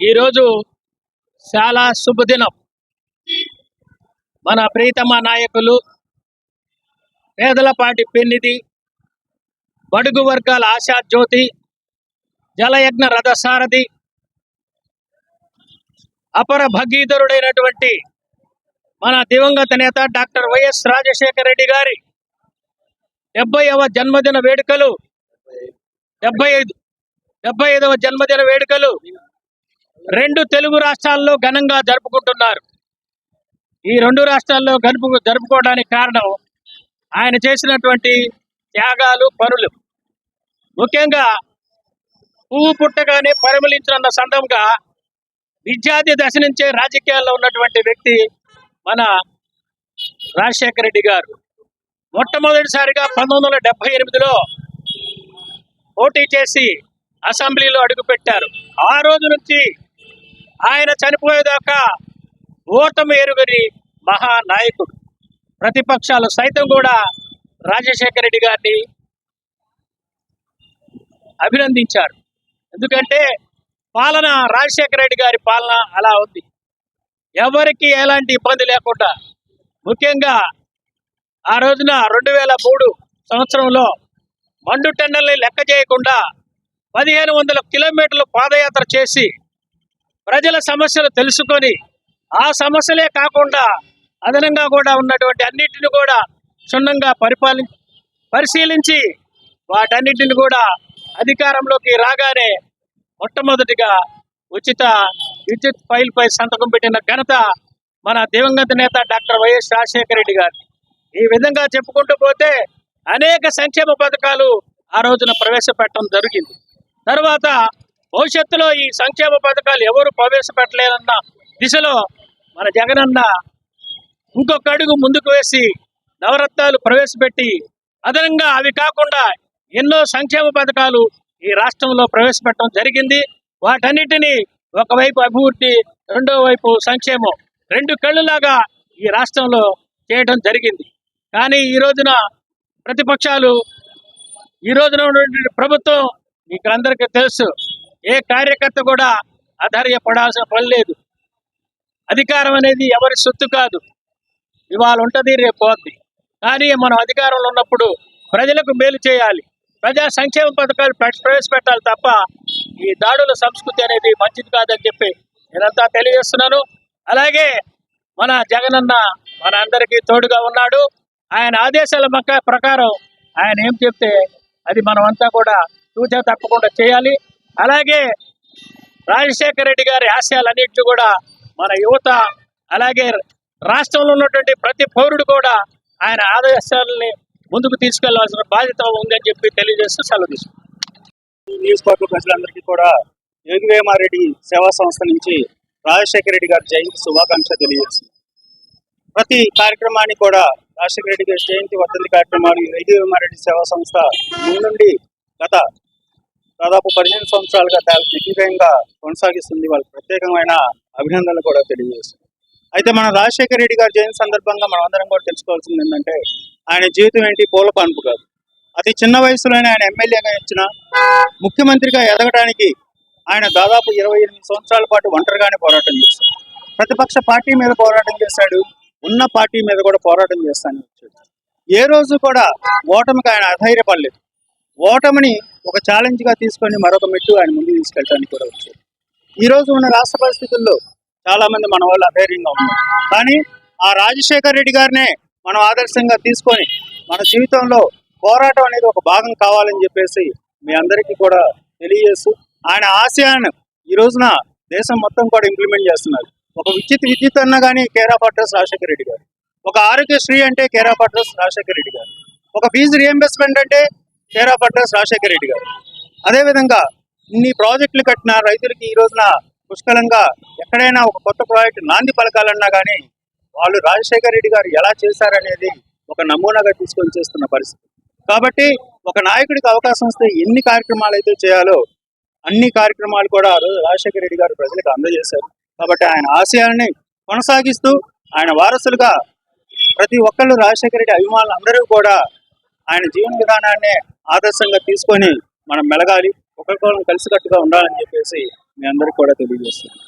ఈరోజు చాలా శుభదినం. మన ప్రీతమ నాయకులు పేదలపాటి పెన్నిధి బడుగు వర్గాల ఆశా జ్యోతి జలయజ్ఞ రథసారథి అపర భగీధరుడైనటువంటి మన దివంగత నేత డాక్టర్ వైఎస్ రాజశేఖర రెడ్డి గారి డెబ్బైవ జన్మదిన వేడుకలు డెబ్బై ఐదు డెబ్బై ఐదవ జన్మదిన వేడుకలు రెండు తెలుగు రాష్ట్రాల్లో ఘనంగా జరుపుకుంటున్నారు. ఈ రెండు రాష్ట్రాల్లో గడుపు జరుపుకోవడానికి కారణం ఆయన చేసినటువంటి త్యాగాలు పనులు. ముఖ్యంగా పువ్వు పుట్టగానే పరిమళించనున్న సందర్భంగా విద్యార్థి దశ నుంచే రాజకీయాల్లో ఉన్నటువంటి వ్యక్తి మన రాజశేఖర రెడ్డి గారు. మొట్టమొదటిసారిగా పంతొమ్మిది వందల డెబ్బై ఎనిమిదిలో పోటీ చేసి అసెంబ్లీలో అడుగుపెట్టారు. ఆ రోజు నుంచి ఆయన చనిపోయేదాకా ఓటమి ఎరుగని మహానాయకుడు. ప్రతిపక్షాలు సైతం కూడా రాజశేఖర రెడ్డి గారిని అభినందించారు. ఎందుకంటే పాలన రాజశేఖర రెడ్డి గారి పాలన అలా ఉంది. ఎవరికి ఎలాంటి ఇబ్బంది లేకుండా ముఖ్యంగా ఆ రోజున రెండు వేల మూడు సంవత్సరంలో మండు టెండల్ని లెక్క చేయకుండా పదిహేను వందల కిలోమీటర్లు పాదయాత్ర చేసి ప్రజల సమస్యలు తెలుసుకొని ఆ సమస్యలే కాకుండా అదనంగా కూడా ఉన్నటువంటి అన్నిటిని కూడా క్షుణ్ణంగా పరిపాలి పరిశీలించి వాటన్నిటిని కూడా అధికారంలోకి రాగానే మొట్టమొదటిగా ఉచిత విద్యుత్ ఫైల్పై సంతకం పెట్టిన ఘనత మన దివంగత నేత డాక్టర్ వైఎస్ రాజశేఖర రెడ్డి గారు ఈ విధంగా చెప్పుకుంటూ పోతే అనేక సంక్షేమ పథకాలు ఆ రోజున ప్రవేశపెట్టడం జరిగింది. తర్వాత భవిష్యత్తులో ఈ సంక్షేమ పథకాలు ఎవరు ప్రవేశపెట్టలేరన్న దిశలో మన జగనన్న ఇంకొక అడుగు ముందుకు వేసి నవరత్నాలు ప్రవేశపెట్టి అదనంగా అవి కాకుండా ఎన్నో సంక్షేమ పథకాలు ఈ రాష్ట్రంలో ప్రవేశపెట్టడం జరిగింది. వాటన్నిటినీ ఒకవైపు అభివృద్ధి రెండో వైపు సంక్షేమం రెండు కళ్ళులాగా ఈ రాష్ట్రంలో చేయడం జరిగింది. కానీ ఈ రోజున ప్రతిపక్షాలు ఈ రోజున ఉన్నటువంటి ప్రభుత్వం మీకు అందరికీ తెలుసు ఏ కార్యకర్త కూడా ఆధార్యపడాల్సిన పని లేదు. అధికారం అనేది ఎవరి సొత్తు కాదు. ఇవాళ ఉంటుంది రేపు పోద్ది. కానీ మనం అధికారంలో ఉన్నప్పుడు ప్రజలకు మేలు చేయాలి. ప్రజా సంక్షేమ పథకాలు ప్ర- ప్రవేశపెట్టాలి తప్ప ఈ దాడుల సంస్కృతి అనేది మంచిది కాదని చెప్పి నేనంతా తెలియజేస్తున్నాను. అలాగే మన జగనన్న మన అందరికీ తోడుగా ఉన్నాడు. ఆయన ఆదేశాల మక్క ప్రకారం ఆయన ఏం చెప్తే అది మనమంతా కూడా తూచా తప్పకుండా చేయాలి. అలాగే రాజశేఖర రెడ్డి గారి ఆశయాలన్నింటినీ కూడా మన యువత అలాగే రాష్ట్రంలో ఉన్నటువంటి ప్రతి పౌరుడు కూడా ఆయన ఆదేశాలని ముందుకు తీసుకెళ్ళాల్సిన బాధ్యత ఉందని చెప్పి తెలియజేస్తూ సెలవు న్యూస్ పేపర్ ప్రజలందరికీ కూడా యోగివేమారెడ్డి సేవా సంస్థ నుంచి రాజశేఖర రెడ్డి గారి జయంతి శుభాకాంక్ష తెలియజేస్తుంది ప్రతి కార్యక్రమాన్ని కూడా రాజశేఖర రెడ్డి గారి జయంతి వర్ధంతి కార్యక్రమాలు యోగివేమారెడ్డి సేవా సంస్థ ముందుండి గత దాదాపు పదిహేను సంవత్సరాలుగా చాలా దిగ్విజయంగా కొనసాగిస్తుంది వాళ్ళకి ప్రత్యేకమైన అభినందనలు కూడా తెలియజేస్తుంది అయితే మన రాజశేఖర రెడ్డి గారి జయంతి సందర్భంగా మనం అందరం కూడా తెలుసుకోవాల్సింది ఏంటంటే ఆయన జీవితం ఏంటి పూల పాన్పు కాదు. అతి చిన్న వయసులోనే ఆయన ఎమ్మెల్యేగా ఇచ్చిన ముఖ్యమంత్రిగా ఎదగడానికి ఆయన దాదాపు ఇరవై ఎనిమిది సంవత్సరాల పాటు ఒంటరిగానే పోరాటం చేశాడు. ప్రతిపక్ష పార్టీ మీద పోరాటం చేశాడు ఉన్న పార్టీ మీద కూడా పోరాటం చేస్తానని వచ్చాడు ఏ రోజు కూడా ఓటమికి ఆయన అధైర్యపడలేదు. ఓటమిని ఒక ఛాలెంజ్గా తీసుకొని మరొక మెట్టు ఆయన ముందు తీసుకెళ్ళడానికి కూడా వచ్చారు. ఈ రోజు ఉన్న రాష్ట్ర పరిస్థితుల్లో చాలామంది మన వాళ్ళు అధైర్యంగా ఉన్నారు. కానీ ఆ రాజశేఖర్ రెడ్డి గారినే మనం ఆదర్శంగా తీసుకొని మన జీవితంలో పోరాటం అనేది ఒక భాగం కావాలని చెప్పేసి మీ అందరికీ కూడా తెలియజేస్తూ ఆయన ఆశయాన్ని ఈ రోజున దేశం మొత్తం కూడా ఇంప్లిమెంట్ చేస్తున్నారు. ఒక విద్యుత్ విద్యుత్ అన్నా కానీ కేరాఫ్ అడ్రస్ రాజశేఖర రెడ్డి గారు. ఒక ఆరోగ్యశ్రీ అంటే కేరాఫ్ అడ్రస్ రాజశేఖర రెడ్డి గారు. ఒక ఫీజు రియంబర్స్మెంట్ అంటే care of address Rajasekhara Reddy గారు. అదేవిధంగా ఇన్ని ప్రాజెక్టులు కట్టిన రైతులకి ఈ రోజున పుష్కలంగా ఎక్కడైనా ఒక కొత్త ప్రాజెక్ట్ నాంది పలకాలన్నా కానీ వాళ్ళు రాజశేఖర రెడ్డి గారు ఎలా చేశారనేది ఒక నమూనాగా తీసుకొని చేస్తున్న పరిస్థితి. కాబట్టి ఒక నాయకుడికి అవకాశం వస్తే ఎన్ని కార్యక్రమాలు అయితే చేయాలో అన్ని కార్యక్రమాలు కూడా ఆ రోజు రాజశేఖర రెడ్డి గారు ప్రజలకు అందజేశారు. కాబట్టి ఆయన ఆశయాన్ని కొనసాగిస్తూ ఆయన వారసులుగా ప్రతి ఒక్కళ్ళు రాజశేఖర రెడ్డి అభిమానులు అందరూ కూడా ఆయన జీవన విధానాన్ని ఆదర్శంగా తీసుకొని మనం మెలగాలి ఒకరికొకరం కలిసికట్టుగా ఉండాలని చెప్పేసి మీ అందరికీ కూడా తెలియజేస్తున్నాను.